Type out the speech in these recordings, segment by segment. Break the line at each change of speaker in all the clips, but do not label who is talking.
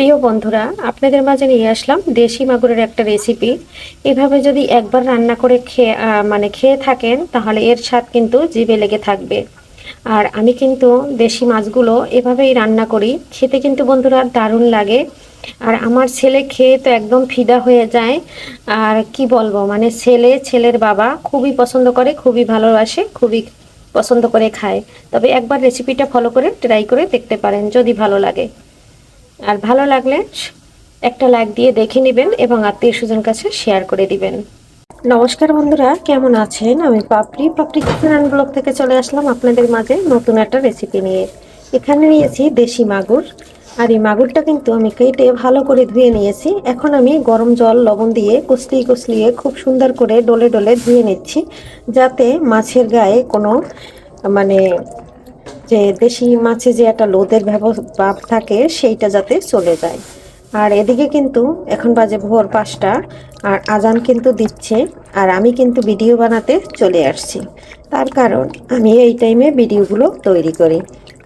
প্রিয় বন্ধুরা, আপনাদের মাঝে নিয়ে আসলাম দেশি মাগুরের একটা রেসিপি এভাবে যদি একবার রান্না করে খেয়ে মানে খেয়ে থাকেন, তাহলে এর স্বাদ কিন্তু জিভে লেগে থাকবে। আর আমি কিন্তু দেশি মাছগুলো এভাবেই রান্না করি, খেতে কিন্তু বন্ধুরা দারুণ লাগে। আর আমার ছেলে খেয়ে তো একদম ফিদা হয়ে যায়। আর কি বলব মানে ছেলে, ছেলের বাবা খুবই পছন্দ করে, খুবই ভালোবাসে, খুবই পছন্দ করে খায়। তবে একবার রেসিপিটা ফলো করে ট্রাই করে দেখতে পারেন, যদি ভালো লাগে। আর ভালো লাগলে একটা লাইক দিয়ে দেখে নেবেন এবং আত্মীয় স্বজন কাছে শেয়ার করে দিবেন। নমস্কার বন্ধুরা, কেমন আছেন? আমি পাপড়ি। পাপড়ি কিচেন ব্লগ থেকে চলে আসলাম আপনাদের মাঝে নতুন একটা রেসিপি নিয়ে। এখানে নিয়েছি দেশি মাগুর। আর এই মাগুরটা কিন্তু আমি কেটে ভালো করে ধুয়ে নিয়েছি। এখন আমি গরম জল, লবণ দিয়ে কষলিয়ে কষলিয়ে খুব সুন্দর করে ডলে ডলে ধুয়ে নিচ্ছি, যাতে মাছের গায়ে কোনো মানে যে দেশি মাছে যে একটা লোদের ভাব থাকে সেইটা যাতে চলে যায়। আর এদিকে কিন্তু এখন বাজে ভোর পাঁচটা, আর আজান কিন্তু দিচ্ছে, আর আমি কিন্তু ভিডিও বানাতে চলে আসছি। তার কারণ আমি এই টাইমে ভিডিওগুলো তৈরি করি।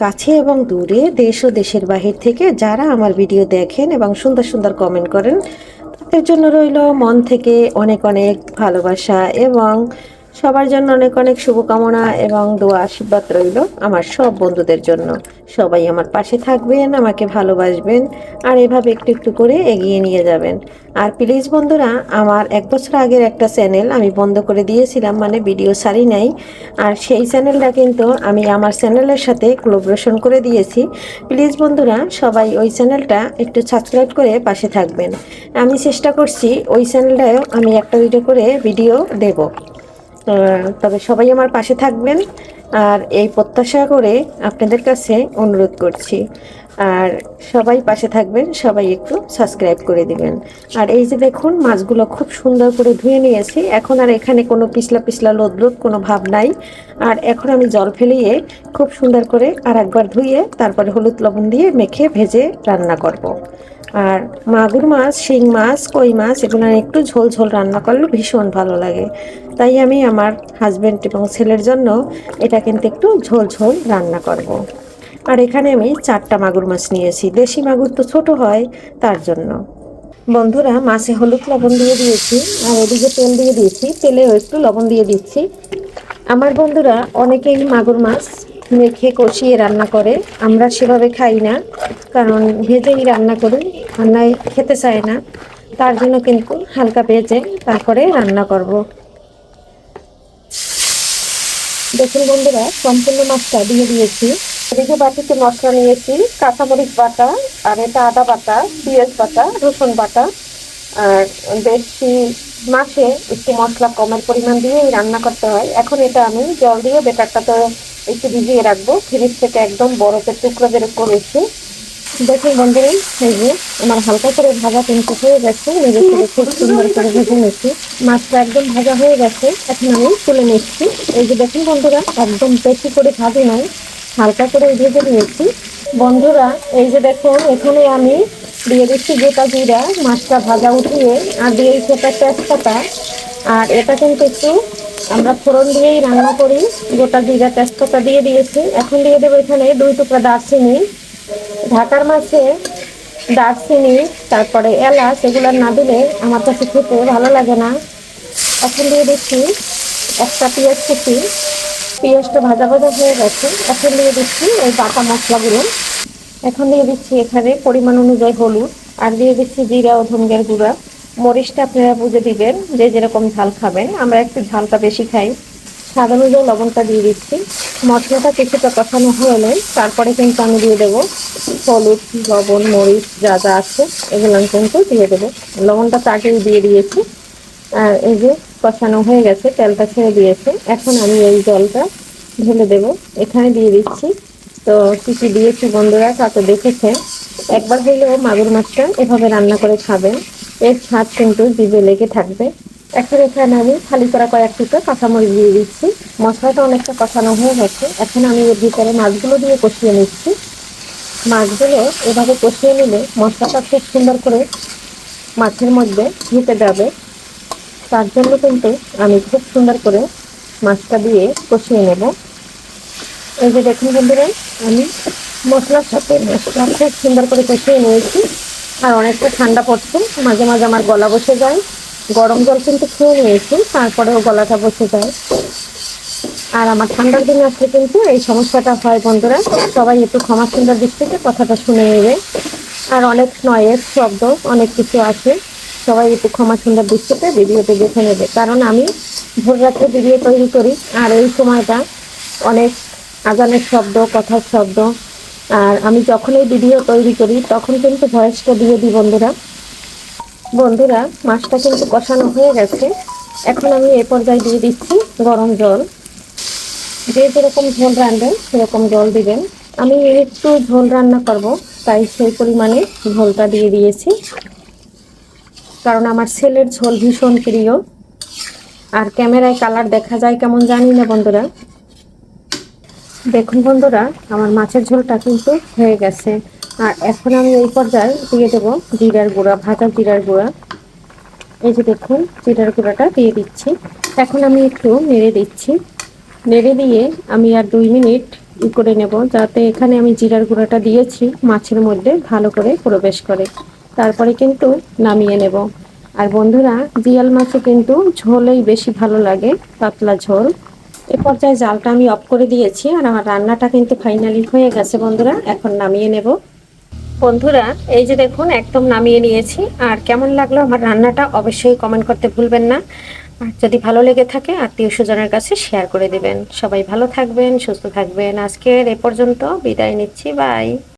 কাছে এবং দূরে, দেশ ও দেশের বাহির থেকে যারা আমার ভিডিও দেখেন এবং সুন্দর সুন্দর কমেন্ট করেন, তাদের জন্য রইল মন থেকে অনেক অনেক ভালোবাসা এবং সবার জন্য অনেক অনেক শুভকামনা এবং দোয়া, আশীর্বাদ রইল আমার সব বন্ধুদের জন্য। সবাই আমার পাশে থাকবেন, আমাকে ভালোবাসবেন আর এভাবে একটু একটু করে এগিয়ে নিয়ে যাবেন। আর প্লিজ বন্ধুরা, আমার এক বছর আগের একটা চ্যানেল আমি বন্ধ করে দিয়েছিলাম মানে ভিডিও সারি নাই। আর সেই চ্যানেলটা কিন্তু আমি আমার চ্যানেলের সাথে কোলাবোরেশন করে দিয়েছি। প্লিজ বন্ধুরা, সবাই ওই চ্যানেলটা একটু সাবস্ক্রাইব করে পাশে থাকবেন। আমি চেষ্টা করছি, ওই চ্যানেলটাও আমি একটা দুটো করে ভিডিও দেবো। তবে সবাই আমার পাশে থাকবেন। আর এই প্রত্যাশা করে আপনাদের কাছে অনুরোধ করছি। আর সবাই পাশে থাকবেন, সবাই একটু সাবস্ক্রাইব করে দিবেন। আর এই যে দেখুন, মাছগুলো খুব সুন্দর করে ধুয়ে নিয়েছি। এখন আর এখানে কোনো পিছলা পিছলা লোদ লোদ কোনো ভাব নাই। আর এখন আমি জল ফেলিয়ে খুব সুন্দর করে আর একবার ধুয়ে তারপরে হলুদ লবণ দিয়ে মেখে ভেজে রান্না করব। আর মাগুর মাছ, শিং মাছ, কই মাছ, এগুলো একটু ঝোল ঝোল রান্না করলে ভীষণ ভালো লাগে। তাই আমি আমার হাজব্যান্ড এবং ছেলের জন্য এটা কিন্তু একটু ঝোল ঝোল রান্না করব। আর এখানে আমি চারটা মাগুর মাছ নিয়েছি। দেশি মাগুর তো ছোট হয়, তার জন্য। বন্ধুরা, মাছে হলুদ লবণ দিয়ে দিয়েছি, আর ওদিকে তেল দিয়ে দিয়েছি, তেলেও একটু লবণ দিয়ে দিচ্ছি। আমার বন্ধুরা অনেকেই মাগুর মাছ মেখে কষিয়ে রান্না করে, আমরা সেভাবে খাই না, কারণ ভেজেই রান্না করি। রান্নায় খেতে চায় না। তার জন্য কিন্তু হালকা ভেজে তারপরে রান্না করব। দেখুন বন্ধুরা, সম্পূর্ণ মাছটা দিয়ে দিয়েছি। এদিকে বাটিতে মশলা নিয়েছি, কাঁচামরিচ বাটা, আর এটা আদা বাটা, পেঁয়াজ বাটা, রসুন বাটা। আর বেশি মাছে একটু মশলা কমের পরিমাণ দিয়েই রান্না করতে হয়। এখন এটা আমি জল দিয়ে বেটারটা তো একটু ভিজিয়ে রাখব। ফ্রিজ থেকে একদম বরফের টুকরো বের করেছি। দেখুন বন্ধুরা, এই যে আমার হালকা করে ভাজা কিন্তু হয়ে গেছে। নিজের থেকে খুব সুন্দর করে ভেজে নিচ্ছি। মাছটা একদম ভাজা হয়ে গেছে। এখন আমি তুলে নিচ্ছি। এই যে দেখুন বন্ধুরা, একদম বেশি করে ভাজি নয় হালকা করে ভেজে নিয়েছি। বন্ধুরা, এই যে দেখুন, এখানে আমি দিয়ে দিচ্ছি গোটা জিরা, মাছটা ভাজা উঠিয়ে, আর দিয়ে দিচ্ছি একটা তেজপাতা। আর এটা কিন্তু একটু আমরা ফোড়ন দিয়েই রান্না করি। গোটা জিরা, তেজপাতা দিয়ে দিয়েছি। এখন দিয়ে দেবো এখানে দুই টুকরা দারচিনি। ঢাকার মাছে দারচিনি, তারপরে এলাচ, এগুলো না দিলে আমার কাছে খেতে ভালো লাগে না। এখন দিয়ে দিচ্ছি একটা পেঁয়াজ কুচি। পেঁয়াজটা ভাজা ভাজা হয়ে গেছে। এখন দিয়ে দিচ্ছি ওই বাটা মশলাগুলো। এখন দিয়ে দিচ্ছি এখানে পরিমাণ অনুযায়ী হলুদ। আর দিয়ে দিচ্ছি জিরা ও ধনিয়ার গুঁড়া। মরিচটা আপনারা বুঝে দিবেন যে যেরকম ঝাল খাবেন। আমরা একটু ঝালটা বেশি খাই। স্বাদ অনুযায়ী লবণটা দিয়ে দিচ্ছি। মশলাটা কিছুটা কষানো হলে তারপরে কিন্তু আমি দিয়ে দেবো হলুদ, লবণ, মরিচ যা যা আছে, এগুলো আমি কিন্তু দিয়ে দেবো। লবণটা তো আগেই দিয়ে দিয়েছি। আর এই যে কষানো হয়ে গেছে, তেলটা ছেড়ে দিয়েছে। এখন আমি এই জলটা ঢেলে দেবো। এখানে দিয়ে দিচ্ছি। তো কি কি দিয়েছি বন্ধুরা, তা তো দেখেছেন। একবার হলেও মাগুর মাছটা এভাবে রান্না করে খাবেন। এর স্বাদ কিন্তু জিভে লেগে থাকবে। এখন এখানে আমি খালি করা কয়েক টুকরো কাঁচামরিচ দিয়ে দিচ্ছি। মশলাটা অনেকটা কষানো হয়ে গেছে। এখন আমি এর ভিতরে মাছগুলো দিয়ে কষিয়ে নিচ্ছি। মাছগুলো এভাবে কষিয়ে নিলে মশলাটা খুব সুন্দর করে মাছের মধ্যে ঢুকে যাবে। তার জন্য কিন্তু আমি খুব সুন্দর করে মাছটা দিয়ে কষিয়ে নেব। এই যে দেখুন বন্ধুরা, আমি মশলার সাথে মশলা খুব সুন্দর করে কষিয়ে নিয়েছি। আর অনেকটা ঠান্ডা পড়ছে। মাঝে মাঝে আমার গলা বসে যায়। গরম জল কিন্তু খেয়ে নিয়েছি, তারপরেও গলাটা বসে যায়। আর আমার ঠান্ডার দিনে আসলে কিন্তু এই সমস্যাটা হয় বন্ধুরা, সবাই একটু ক্ষমা সুন্দর দিক থেকে কথাটা শুনে নেবে। আর অনেক নয়ের শব্দ, অনেক কিছু আছে, সবাই একটু ক্ষমা সুন্দর দিক থেকে ভিডিওতে দেখে নেবে। কারণ আমি ভোর রাত্রে ভিডিও তৈরি করি, আর এই সময়টা অনেক আজানের শব্দ, কথার শব্দ। আর আমি যখন এই ভিডিও তৈরি করি, তখন কিন্তু ভয়েসটা দিয়ে দিই বন্ধুরা। বন্ধুরা, মাছটা কিন্তু কষানো হয়ে গেছে। এখন আমি এ পর্যায়ে দিয়ে দিচ্ছি গরম জল। যে যেরকম ঝোল রাঁধবেন, সেরকম জল দিবেন। আমি একটু ঝোল রান্না করব, তাই সেই পরিমাণে ঝোলটা দিয়ে দিয়েছি। কারণ আমার ছেলের ঝোল ভীষণ প্রিয়। আর ক্যামেরায় কালার দেখা যায় কেমন জানি না বন্ধুরা। দেখুন বন্ধুরা, আমার মাছের ঝোলটা কিন্তু হয়ে গেছে। আর এখন আমি এই পর্যায়ে দিয়ে দেবো জিরার গুঁড়া, ভাজা জিরার গুঁড়া। এই যে দেখুন, জিরার গুঁড়াটা দিয়ে দিচ্ছি। এখন আমি একটু নেড়ে দিচ্ছি। নেড়ে দিয়ে আমি আর দুই মিনিট ই করে নেব, যাতে এখানে আমি জিরার গুঁড়াটা দিয়েছি মাছের মধ্যে ভালো করে প্রবেশ করে। তারপরে কিন্তু নামিয়ে নেব। আর বন্ধুরা, জিয়াল মাছে কিন্তু ঝোলেই বেশি ভালো লাগে, পাতলা ঝোল। এ পর্যায়ে জালটা আমি অফ করে দিয়েছি আর আমার রান্নাটা কিন্তু ফাইনালি হয়ে গেছে বন্ধুরা, এখন নামিয়ে নেব। বন্ধুরা, এই যে দেখুন, একদম নামিয়ে নিয়েছি। আর কেমন লাগল আমার রান্নাটা অবশ্যই কমেন্ট করতে ভুলবেন না। আর যদি ভালো লেগে থাকে, আত্মীয় স্বজনের কাছে শেয়ার করে দেবেন। সবাই ভালো থাকবেন, সুস্থ থাকবেন। আজকের এ পর্যন্ত বিদায় নিচ্ছি। বাই